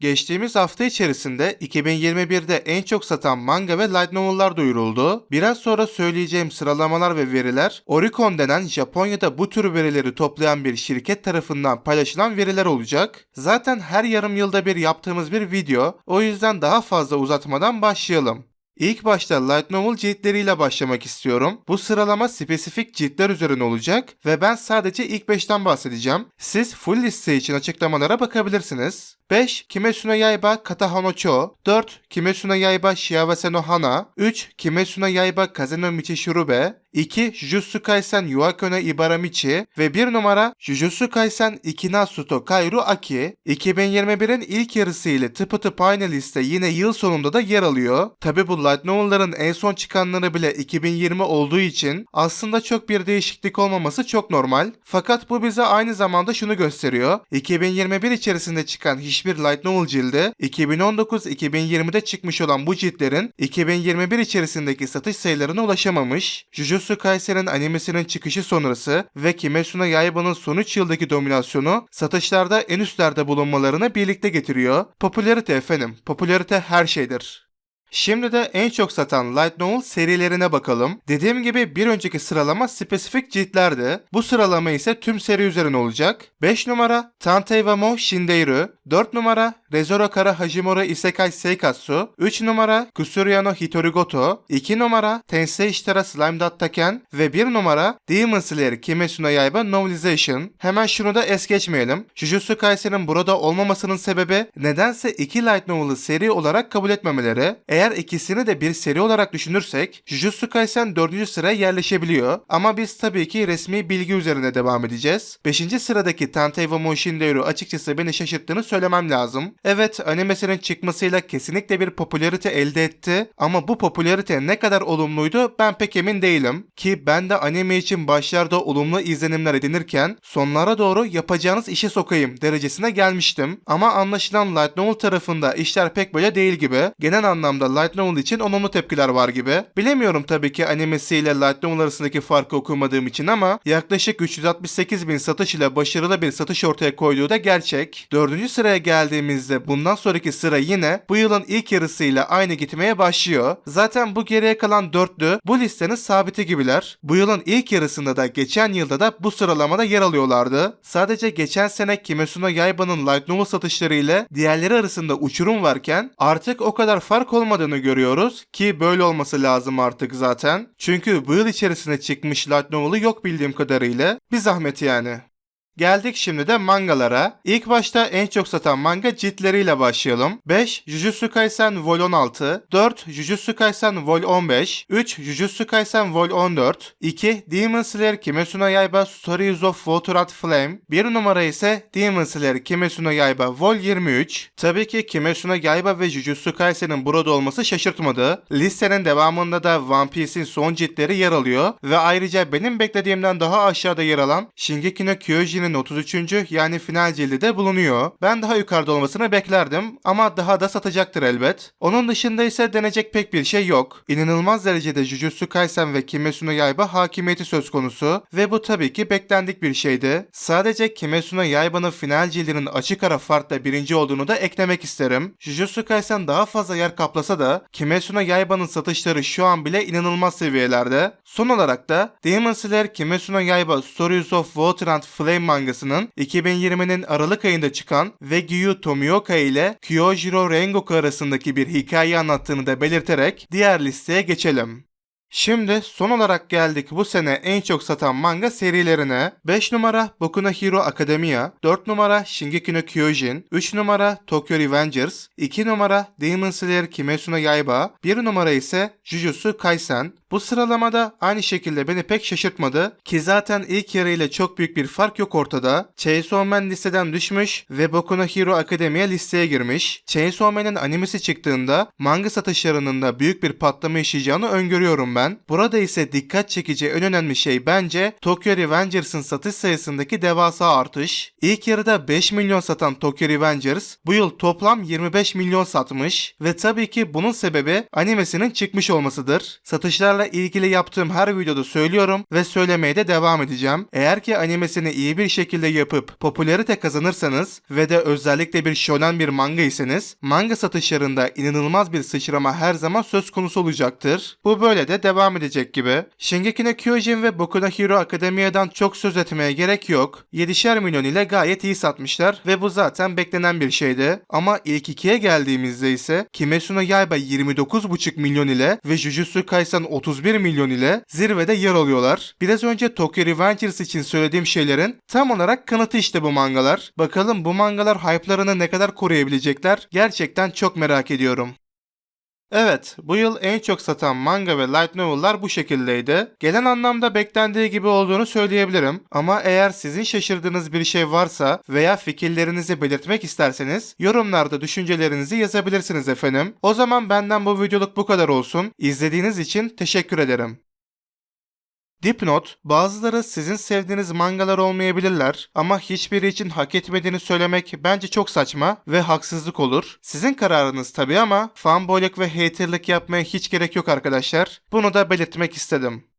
Geçtiğimiz hafta içerisinde 2021'de en çok satan manga ve light novel'lar duyuruldu. Biraz sonra söyleyeceğim sıralamalar ve veriler Oricon denen Japonya'da bu tür verileri toplayan bir şirket tarafından paylaşılan veriler olacak. Zaten her yarım yılda bir yaptığımız bir video. O yüzden daha fazla uzatmadan başlayalım. İlk başta light novel ciltleriyle başlamak istiyorum. Bu sıralama spesifik ciltler üzerine olacak ve ben sadece ilk 5'ten bahsedeceğim. Siz full liste için açıklamalara bakabilirsiniz. 5. Kimetsu no Yaiba Katahano Cho 4. Kimetsu no Yaiba Shiawase no Hana 3. Kimetsu no Yaiba Kaze no Michishirube 2. Jujutsu Kaisen Yuako no Ibaramichi ve 1 numara Jujutsu Kaisen Ikinatsuto Kairu Aki 2021'in ilk yarısı ile tıpatıp aynı liste yine yıl sonunda da yer alıyor. Tabi bu light novel'ların en son çıkanları bile 2020 olduğu için aslında çok bir değişiklik olmaması çok normal. Fakat bu bize aynı zamanda şunu gösteriyor. 2021 içerisinde çıkan hiçbir light novel cildi 2019-2020'de çıkmış olan bu ciltlerin 2021 içerisindeki satış sayılarına ulaşamamış. Jujutsu Kaisen'in animesinin çıkışı sonrası ve Kimetsu no Yaiba'nın son 3 yıldaki dominasyonu satışlarda en üstlerde bulunmalarını birlikte getiriyor. Popülarite efendim. Popülarite her şeydir. Şimdi de en çok satan light novel serilerine bakalım. Dediğim gibi bir önceki sıralama spesifik ciltlerdi. Bu sıralama ise tüm seri üzerine olacak. 5 numara Tantei wa Mo Shindeiru, 4 numara Rezoro Kara Hajimura Isekai Seikatsu, 3 numara Kusuria no Hitorigoto, 2 numara Tensei Shitara Slime Dattaken ve 1 numara Demon Slayer Kimetsu no Yaiba Novelization. Hemen şunu da es geçmeyelim. Jujutsu Kaisen'in burada olmamasının sebebi nedense iki light novel'ı seri olarak kabul etmemeleri. Eğer ikisini de bir seri olarak düşünürsek Jujutsu Kaisen 4. sıraya yerleşebiliyor ama biz tabii ki resmi bilgi üzerine devam edeceğiz. 5. sıradaki Tantei wa Moshinderu açıkçası beni şaşırttığını söylemem lazım. Evet animesinin çıkmasıyla kesinlikle bir popülarite elde etti ama bu popülarite ne kadar olumluydu ben pek emin değilim. Ki ben de anime için başlarda olumlu izlenimler edinirken sonlara doğru yapacağınız işe sokayım derecesine gelmiştim. Ama anlaşılan Light Novel tarafında işler pek böyle değil gibi. Genel anlamda Light Novel için olumlu tepkiler var gibi. Bilemiyorum tabii ki animesiyle Light Novel arasındaki farkı okumadığım için ama yaklaşık 368 bin satış ile başarılı bir satış ortaya koyduğu da gerçek. Dördüncü sıraya geldiğimizde bundan sonraki sıra yine bu yılın ilk yarısıyla aynı gitmeye başlıyor. Zaten bu geriye kalan dörtlü bu listenin sabiti gibiler. Bu yılın ilk yarısında da geçen yılda da bu sıralamada yer alıyorlardı. Sadece geçen sene Kimetsu no Yaiba'nın Light Novel satışları ile diğerleri arasında uçurum varken artık o kadar fark olmadığını görüyoruz ki böyle olması lazım artık zaten. Çünkü bu yıl içerisinde çıkmış Light Novel'ı yok bildiğim kadarıyla. Bir zahmet yani. Geldik şimdi de mangalara. İlk başta en çok satan manga ciltleriyle başlayalım. 5. Jujutsu Kaisen Vol 16 4. Jujutsu Kaisen Vol 15 3. Jujutsu Kaisen Vol 14 2. Demon Slayer Kimetsu no Yaiba Stories of Water and Flame 1 numara ise Demon Slayer Kimetsu no Yaiba Vol 23 Tabii ki Kimetsu no Yaiba ve Jujutsu Kaisen'in burada olması şaşırtmadı. Listenin devamında da One Piece'in son ciltleri yer alıyor ve ayrıca benim beklediğimden daha aşağıda yer alan Shingeki no Kyojin'in 33. yani final cildi de bulunuyor. Ben daha yukarıda olmasını beklerdim ama daha da satacaktır elbet. Onun dışında ise denecek pek bir şey yok. İnanılmaz derecede Jujutsu Kaisen ve Kimetsu no Yaiba hakimiyeti söz konusu ve bu tabii ki beklendik bir şeydi. Sadece Kimetsu no Yaiba'nın final cildinin açık ara farkla birinci olduğunu da eklemek isterim. Jujutsu Kaisen daha fazla yer kaplasa da Kimetsu no Yaiba'nın satışları şu an bile inanılmaz seviyelerde. Son olarak da Demon Slayer Kimetsu no Yaiba Stories of Water and Flame mangasının 2020'nin Aralık ayında çıkan ve Gyu Tomioka ile Kyojiro Rengoku arasındaki bir hikaye anlattığını da belirterek diğer listeye geçelim. Şimdi son olarak geldik bu sene en çok satan manga serilerine. 5 numara Boku no Hero Academia, 4 numara Shingeki no Kyojin, 3 numara Tokyo Revengers, 2 numara Demon Slayer Kimetsu no Yaiba, 1 numara ise Jujutsu Kaisen. Bu sıralamada aynı şekilde beni pek şaşırtmadı ki zaten ilk yarı ile çok büyük bir fark yok ortada. Chainsaw Man listeden düşmüş ve Boku no Hero Academia listeye girmiş. Chainsaw Man'in animesi çıktığında manga satışlarının da büyük bir patlama yaşayacağını öngörüyorum ben. Burada ise dikkat çekici en önemli şey bence Tokyo Revengers'ın satış sayısındaki devasa artış. İlk yarıda 5 milyon satan Tokyo Revengers bu yıl toplam 25 milyon satmış ve tabii ki bunun sebebi animesinin çıkmış olmasıdır. Satışlarla mangalarla ilgili yaptığım her videoda söylüyorum ve söylemeye de devam edeceğim. Eğer ki animesini iyi bir şekilde yapıp popülarite kazanırsanız ve de özellikle bir shonen bir manga iseniz manga satışlarında inanılmaz bir sıçrama her zaman söz konusu olacaktır. Bu böyle de devam edecek gibi. Shingeki no Kyojin ve Boku no Hero Academia'dan çok söz etmeye gerek yok. 7'şer milyon ile gayet iyi satmışlar ve bu zaten beklenen bir şeydi. Ama ilk ikiye geldiğimizde ise Kimetsu no Yaiba 29,5 milyon ile ve Jujutsu Kaisen 31 milyon ile zirvede yer alıyorlar. Biraz önce Tokyo Revengers için söylediğim şeylerin tam olarak kanıtı işte bu mangalar. Bakalım bu mangalar hype'larını ne kadar koruyabilecekler gerçekten çok merak ediyorum. Evet, bu yıl en çok satan manga ve light novel'lar bu şekildeydi. Gelen anlamda beklendiği gibi olduğunu söyleyebilirim. Ama eğer sizin şaşırdığınız bir şey varsa veya fikirlerinizi belirtmek isterseniz yorumlarda düşüncelerinizi yazabilirsiniz efendim. O zaman benden bu videoluk bu kadar olsun. İzlediğiniz için teşekkür ederim. Dipnot, bazıları sizin sevdiğiniz mangalar olmayabilirler ama hiçbiri için hak etmediğini söylemek bence çok saçma ve haksızlık olur. Sizin kararınız tabii ama fanboyluk ve haterlık yapmaya hiç gerek yok arkadaşlar. Bunu da belirtmek istedim.